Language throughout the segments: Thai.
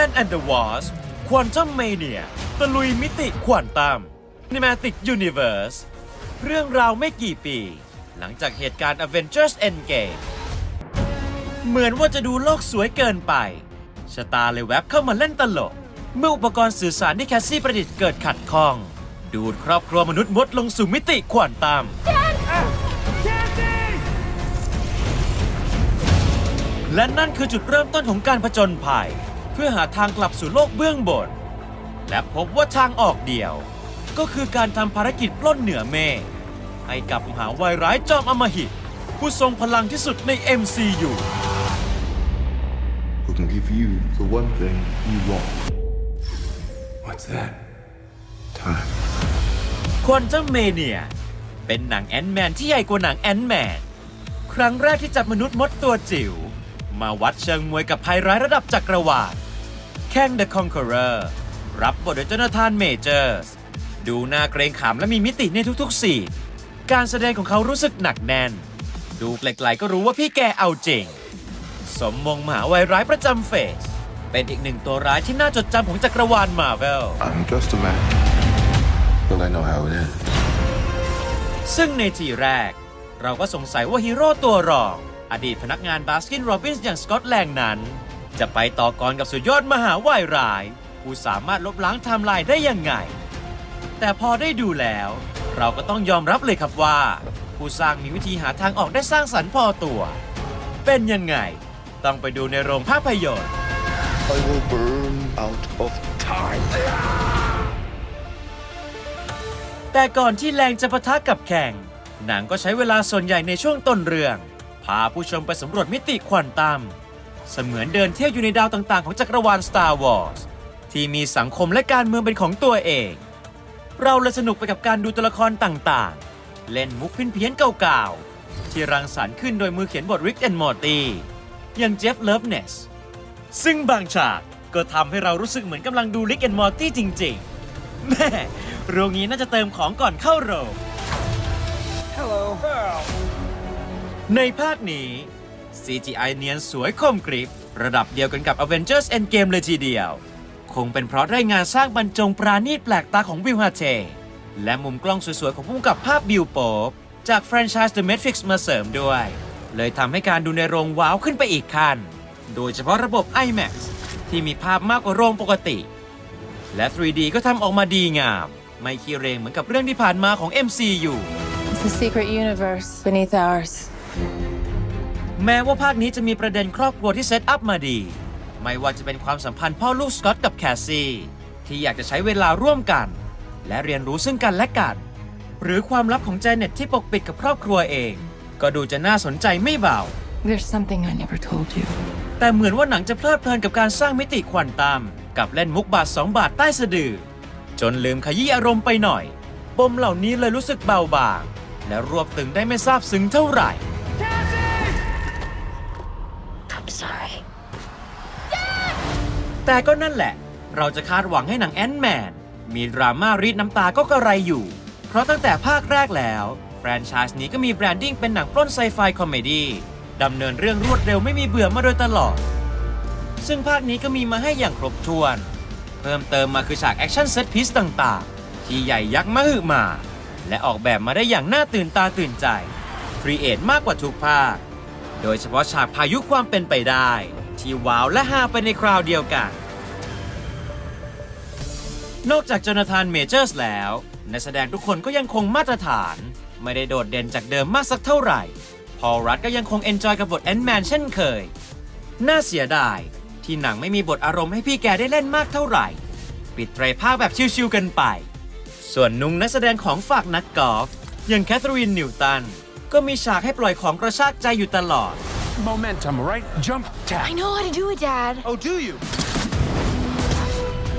Ant-Man and the Wasp Quantum Mania ตะลุยมิติควอนตัม Cinematic Universe เรื่องราวไม่กี่ปี หลังจากเหตุการณ์ Avengers Endgame เหมือนว่าจะดูโลกสวยเกินไป ชะตาเลยแวบเข้ามาเล่นตลก เมื่ออุปกรณ์สื่อสารที่แคสซี่ประดิษฐ์เกิดขัดข้อง ดูดครอบครัวมนุษย์มดลงสู่มิติควอนตัมและนั่นคือจุดเริ่มต้นของการผจญภัย เพื่อหาทางกลับสู่โลกเบื้องบน และพบว่าทางออกเดียว ก็คือการทำภารกิจปล้นเหนือเมฆให้กับมหาวายร้ายจอมอำมหิต ผู้ทรงพลังที่สุดใน MCU who can give you the one thing you want. What's that? Time. ควอนตัมเมเนียเป็นหนังแอนด์แมนที่ใหญ่กว่าหนังแอนด์แมน ครั้งแรกที่จับมนุษย์มดตัวจิ๋ว มาวัดเชิงมวยกับภัยร้ายระดับจักรวาลแข่ง The Conqueror รับบทโดยจนาธานเมเจอร์สดูน่าเกรงขามและมีมิติในทุกๆสีนการแสดงของเขารู้สึกหนักแน่น ดูไกลๆก็รู้ว่าพี่แกเอาจริง สมมงมหาวัยร้ายประจำเฟส เป็นอีกหนึ่งตัวร้ายที่น่าจดจำของจักรวาลมาเวล I'm just a man. Well, I know how it ends. ซึ่งในทีแรก เราก็สงสัยว่าฮีโร่ตัวรอง อดีตพนักงานบาสกินโรบินส์อย่างสกอตแลงนั้น จะไปต่อกรกับสุดยอดมหาวายร้าย ผู้สามารถลบล้างไทม์ไลน์ได้ยังไง แต่พอได้ดูแล้ว เราก็ต้องยอมรับเลยครับว่า ผู้สร้างมีวิธีหาทางออกได้สร้างสรรค์พอตัว เป็นยังไง ต้องไปดูในโรงภาพยนตร์ I will burn out of time. แต่ก่อนที่แรงจะปะทะกับแข่ง หนังก็ใช้เวลาส่วนใหญ่ในช่วงต้นเรื่องพาผู้ชมไปสำรวจมิติควอนตัมเสมือนเดินเที่ยวอยู่ในดาวต่างๆ ของจักรวาล Star Wars ที่มีสังคมและการเมืองเป็นของตัวเอง เราเลยสนุกไปกับการดูตัวละครต่างๆ เล่นมุกพินเพี้ยนเก่าๆ ที่รังสรรค์ขึ้นโดยมือเขียนบท Rick and Morty อย่างเจฟเลิฟเนสซึ่งบางฉากก็ทำให้เรารู้สึกเหมือนกำลังดู Rick and Morty จริงๆแม่โรงนี้น่าจะเติมของก่อนเข้าโรง ในภาคนี้ CGI เนียนสวยคมกริบ ระดับเดียวกันกับ Avengers Endgame เลยทีเดียว คงเป็นเพราะได้งานสร้างบรรจงปราณีตแปลกตาของวิลฮาเชและมุมกล้องสวยๆ ของผู้กำกับภาพบิลโป๊ปจากแฟรนไชส์ The Matrix มาเสริมด้วย เลยทำให้การดูในโรงว้าวขึ้นไปอีกขั้น โดยเฉพาะระบบ IMAX ที่มีภาพมากกว่าโรงปกติ และ 3D ก็ทำออกมาดีงาม ไม่ขี้เรงเหมือนกับเรื่องที่ผ่านมาของ MCU It's a secret universe beneath ours. แม้ว่าภาคนี้จะมีประเด็นครอบครัวที่เซตอัพมาดี ไม่ว่าจะเป็นความสัมพันธ์พ่อลูกสกอตกับแคสซี่ ที่อยากจะใช้เวลาร่วมกัน และเรียนรู้ซึ่งกันและกัน หรือความลับของเจเน็ตที่ปกปิดกับครอบครัวเอง ก็ดูจะน่าสนใจไม่เบา There's something I never told you. แต่เหมือนว่าหนังจะเพลิดเพลินกับการสร้างมิติควอนตัมกับเล่นมุกบาท2บาทใต้สะดือ จนลืมขยี้อารมณ์ไปหน่อยปมเหล่านี้เลยรู้สึกเบาบาง และรวบตึงได้ไม่ทราบซึ้งเท่าไหร่ sorry. แต่ก็นั่นแหละ เราจะคาดหวังให้หนังแอนด์แมน มีดราม่ารีดน้ำตาก็กระไรอยู่ เพราะตั้งแต่ภาคแรกแล้ว แฟรนไชส์นี้ก็มีแบรนดิ้งเป็นหนังปล้นไซไฟคอมเมดี้ดำเนินเรื่องรวดเร็วไม่มีเบื่อมาโดยตลอด ซึ่งภาคนี้ก็มีมาให้อย่างครบถ้วน เพิ่มเติมมาคือฉากแอคชั่นเซตพีซต่างๆ ที่ใหญ่ยักษ์มหึมา และออกแบบมาได้อย่างน่าตื่นตาตื่นใจครีเอทมากกว่าทุกภาค โดยเฉพาะฉากพายุความเป็นไปได้ ที่ว้าวและฮาไปในคราวเดียวกัน นอกจากจนาธานเมเจอร์สแล้วนักแสดงทุกคนก็ยังคงมาตรฐาน ไม่ได้โดดเด่นจากเดิมมากสักเท่าไหร่ พอลรัตก็ยังคงเอนจอยกับบทแอนด์แมนเช่นเคย น่าเสียดาย ที่หนังไม่มีบทอารมณ์ให้พี่แกได้เล่นมากเท่าไหร่ ปิดไตรภาคแบบชิวๆกันไป ส่วนนุ่งนักแสดงของฝากนักกอล์ฟอย่างแคทเธอรีนนิวตัน ก็มีฉากให้ปล่อยของกระชากใจอยู่ตลอด Momentum, right? Jump tap. I know how to do it, Dad. Oh, do you?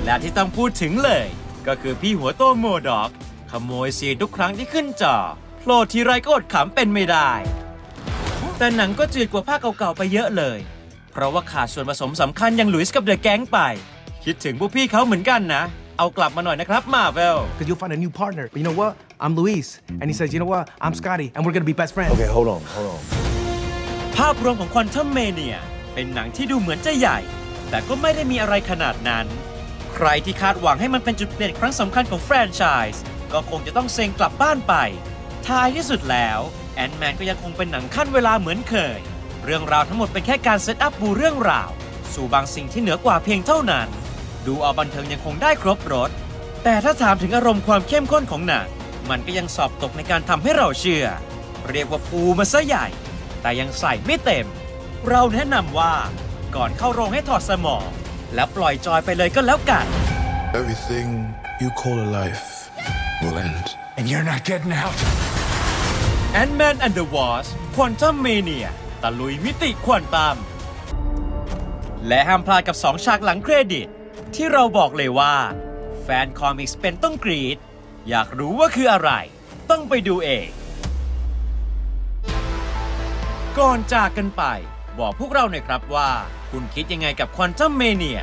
และที่ต้องพูดถึงเลย ก็คือพี่หัวโตโมดอก ขโมยซีนทุกครั้งที่ขึ้นจอโผล่ทีไรก็อดขำเป็นไม่ได้ แต่หนังก็จืดกว่าภาคเก่าๆไปเยอะเลย เพราะว่าขาดส่วนผสมสำคัญอย่างหลุยส์กับเดอะแก๊งไป คิดถึงพวกพี่เขาเหมือนกันนะ เอากลับมาหน่อยนะครับมาเวล because you'll find a new partner. But you know what? I'm Luis. And he says, you know what? I'm Scotty, and we're gonna be best friends. Okay, hold on, hold on. ภาพรวมของควอนตัมเมเนียเป็นหนังที่ดูเหมือนจะใหญ่ แต่ก็ไม่ได้มีอะไรขนาดนั้น ใครที่คาดหวังให้มันเป็นจุดเปลี่ยนครั้งสำคัญของแฟรนไชส์ก็คงจะต้องเซ็งกลับบ้านไป ท้ายที่สุดแล้วแอนแมนก็ยังคงเป็นหนังขั้นเวลาเหมือนเคย เรื่องราวทั้งหมดเป็นแค่การเซตอัพบูเรื่องราว สู่บางสิ่งที่เหนือกว่าเพียงเท่านั้น ดูเอาบันเทิงยังคงได้ครบรถ แต่ถ้าถามถึงอารมณ์ความเข้มข้นของหนังมันก็ยังสอบตกในการทำให้เราเชื่อ เรียกว่าปูมาซะใหญ่ แต่ยังใส่ไม่เต็ม เราแนะนำว่าก่อนเข้าโรงให้ถอดสมอง แล้วปล่อยจอยไปเลยก็แล้วกัน Everything you call a life will end. And you're not getting out. Ant-Man and the Wasp Quantum Mania ตะลุยมิติควอนตัมและห้ามพลาดกับ 2 ฉากหลังเครดิต ที่เราบอกเลยว่า แฟนคอมิกส์เป็นต้องกรีด อยากรู้ว่าคืออะไร ต้องไปดูเอง ก่อนจากกันไป บอกพวกเราหน่อยครับว่า คุณคิดยังไงกับ Quantum Mania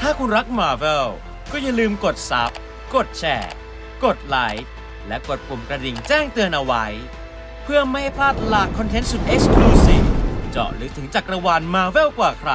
ถ้าคุณรัก Marvel ก็อย่าลืมกดซับกดแชร์ กดไลค์และกดปุ่มกระดิ่งแจ้งเตือนเอาไว้ เพื่อไม่ให้พลาดหลากคอนเทนต์สุด Exclusive เจาะลึกถึงจักรวาล Marvel กว่าใคร